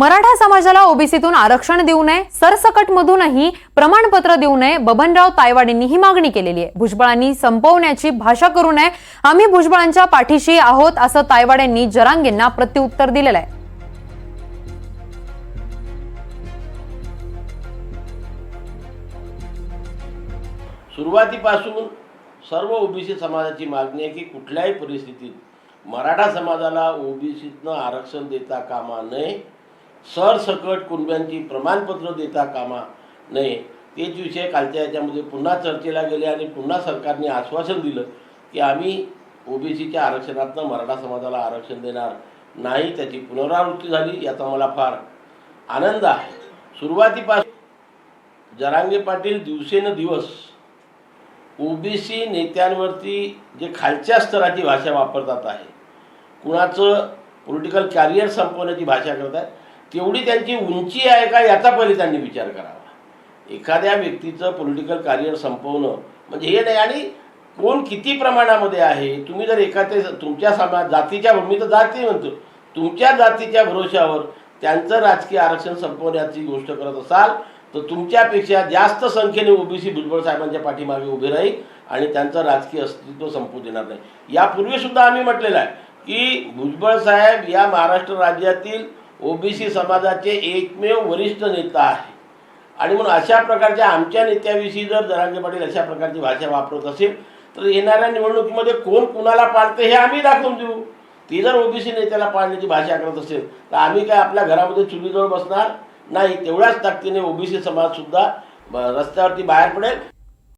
मराठा समाजाला ओबीसीतून आरक्षण देऊ नये सरसकट मधूनही प्रमाणपत्र देऊ नये बबनराव तायवाडेंनी ही मागणी केलेली आहे. भुजबळांनी संपवण्याची भाषा करू नये आम्ही भुजबळांच्या पाठीशी आहोत असं तायवाडेंनी जरांगेंना प्रत्युत्तर दिलेलं आहे. सुरुवातीपासून सर्व ओबीसी समाजाची मागणी आहे की कुठल्याही परिस्थितीत मराठा समाजाला ओबीसीतनं आरक्षण देता कामा नये. सरसकट कुणब्यांची प्रमाणपत्र देता कामा नये. तेच विषय कालच्या याच्यामध्ये पुन्हा चर्चेला गेले आणि पुन्हा सरकारने आश्वासन दिलं की आम्ही ओबीसीच्या आरक्षणातनं मराठा समाजाला आरक्षण देणार नाही त्याची पुनरावृत्ती झाली याचा मला फार आनंद आहे. सुरुवातीपासून जरांगे पाटील दिवसेंदिवस ओबीसी नेत्यांवरती जे खालच्या स्तराची भाषा वापरतात आहे कुणाचं पॉलिटिकल कॅरियर संपवण्याची भाषा करत आहेत तेवढी त्यांची उंची आहे का याचा पहिले त्यांनी विचार करावा. एखाद्या व्यक्तीचं पॉलिटिकल कार्य संपवणं म्हणजे हे नाही. आणि कोण किती प्रमाणामध्ये आहे? तुम्ही जर एखाद्या तुमच्या समाज जातीच्या मी तर जाती म्हणतो तुमच्या जातीच्या भरोशावर त्यांचं राजकीय आरक्षण संपवण्याची गोष्ट करत असाल तर तुमच्यापेक्षा जास्त संख्येने ओबीसी भुजबळ साहेबांच्या पाठीमागे उभे राहील आणि त्यांचं राजकीय अस्तित्व संपू देणार नाही. यापूर्वी सुद्धा आम्ही म्हटलेलं आहे की भुजबळ साहेब या महाराष्ट्र राज्यातील ओबीसी समाजाचे एकमेव वरिष्ठ नेता आहे. आणि म्हणून अशा प्रकारच्या आमच्या नेत्याविषयी जर धनंजय पाटील अशा प्रकारची भाषा वापरत असेल तर येणाऱ्या निवडणुकीमध्ये कोण कुणाला पाळते हे आम्ही दाखवून देऊ. ती जर ओबीसी नेत्याला पाळण्याची भाषा करत असेल तर आम्ही काय आपल्या घरामध्ये चुलीजवळ बसणार? नाही तेवढ्याच ताकदीने ओबीसी समाजसुद्धा रस्त्यावरती बाहेर पडेल.